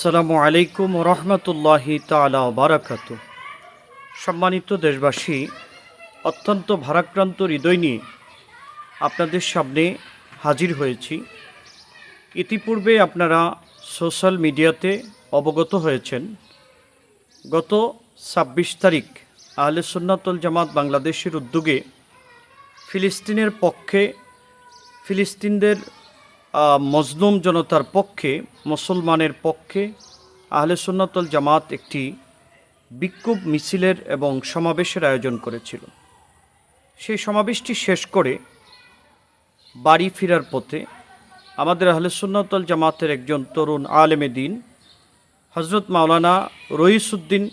আসসালামু আলাইকুম রহমতুল্লাহি তালা বারাকাত। সম্মানিত দেশবাসী, অত্যন্ত ভারাক্রান্ত হৃদয় নিয়ে আপনাদের সামনে হাজির হয়েছি। ইতিপূর্বে আপনারা সোশ্যাল মিডিয়াতে অবগত হয়েছেন, গত ছাব্বিশ তারিখ আহলে সুন্নাতুল জামাত বাংলাদেশের উদ্যোগে ফিলিস্তিনের পক্ষে ফিলিস্তিনদের মজলুম জনতার পক্ষে, মুসলমানের পক্ষে আহলে সুন্নাতুল জামাত একটি বিক্ষোভ মিছিলের এবং সমাবেশের আয়োজন করেছিল। সেই সমাবেশটি শেষ করে বাড়ি ফেরার পথে আমাদের আহলে সুন্নাতুল জামাতের একজন তরুণ আলেমে দিন হজরত মাওলানা রইসুদ্দিন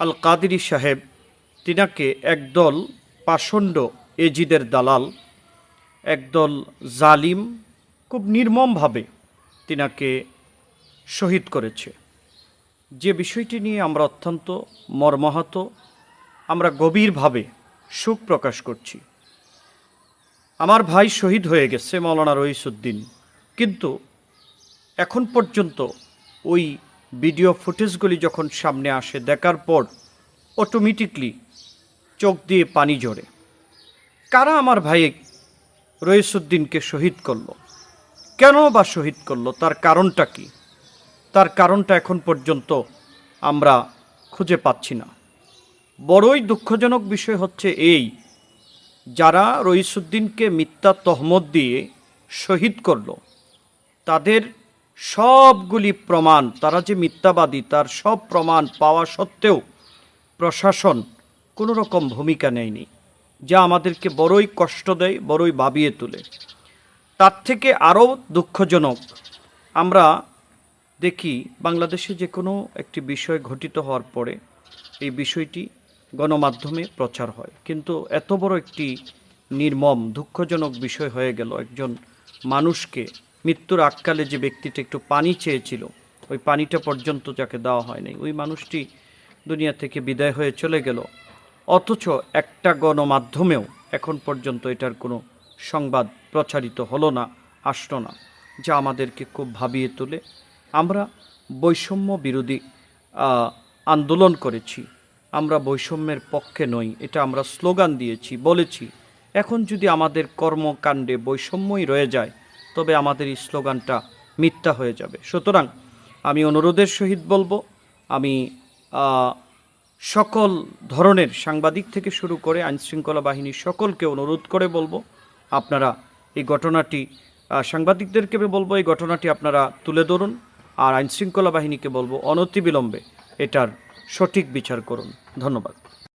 আল কাদিরি সাহেব, তিনাকে একদল পাষণ্ড এজিদের দালাল, একদল জালিম খুব নির্মমভাবে তিনাকে শহীদ করেছে। যে বিষয়টি নিয়ে আমরা অত্যন্ত মর্মাহত, আমরা গভীরভাবে সুখ প্রকাশ করছি। আমার ভাই শহীদ হয়ে গেছে মৌলানা রইসুদ্দিন কিন্তু এখন পর্যন্ত ওই ভিডিও ফুটেজগুলি যখন সামনে আসে, দেখার পর অটোমেটিকলি চোখ দিয়ে পানি ঝরে। কারা আমার ভাই রইসুদ্দিনকে শহীদ করল? কেন বা শহীদ করল? তার কারণটা কি? তার কারণটা এখন পর্যন্ত আমরা খুঁজে পাচ্ছি না। বড়ই দুঃখজনক বিষয় হচ্ছে এই, যারা রইসুদ্দিনকে মিথ্যা তহমত দিয়ে শহীদ করল, তাদের সবগুলি প্রমাণ, তারা যে মিথ্যাবাদী, তার সব প্রমাণ পাওয়া সত্ত্বেও প্রশাসন কোনো রকম ভূমিকা নেয়নি, যা আমাদেরকে বড়ই কষ্ট দেয়, বড়ই ভাবিয়ে তোলে। তার থেকে আরও দুঃখজনক, আমরা দেখি বাংলাদেশে যে কোনো একটি বিষয় ঘটিত হওয়ার পরে এই বিষয়টি গণমাধ্যমে প্রচার হয়। কিন্তু এত বড় একটি নির্মম, দুঃখজনক বিষয় হয়ে গেল একজন মানুষকে মৃত্যুর আক্কালে যে ব্যক্তিটা একটু পানি চেয়েছিল, ওই পানিটা পর্যন্ত যাকে দেওয়া হয়নি। ওই মানুষটি দুনিয়া থেকে বিদায় হয়ে চলে গেল। অথচ একটা গণমাধ্যমেও এখন পর্যন্ত এটার কোনো সংবাদ প্রচারিত হলো না, আসলো না, যা আমাদেরকে খুব ভাবিয়ে তোলে। আমরা বৈষম্য বিরোধী আন্দোলন করেছি। আমরা বৈষম্যের পক্ষে নই, এটা আমরা স্লোগান দিয়েছি, বলেছি। এখন যদি আমাদের কর্মকাণ্ডে বৈষম্যই রয়ে যায়, তবে আমাদের এই স্লোগানটা মিথ্যা হয়ে যাবে। সুতরাং আমি অনুরোধের সহিত বলব, আমি সকল ধরনের সাংবাদিক থেকে শুরু করে আইনশৃঙ্খলা বাহিনীর সকলকে অনুরোধ করে বলব আপনারা এই ঘটনাটি সাংবাদিকদেরকে বলব, এই ঘটনাটি আপনারা তুলে ধরুন আর আইনশৃঙ্খলা বাহিনীকে বলব, অনতিবিলম্বে এটার সঠিক বিচার করুন। ধন্যবাদ।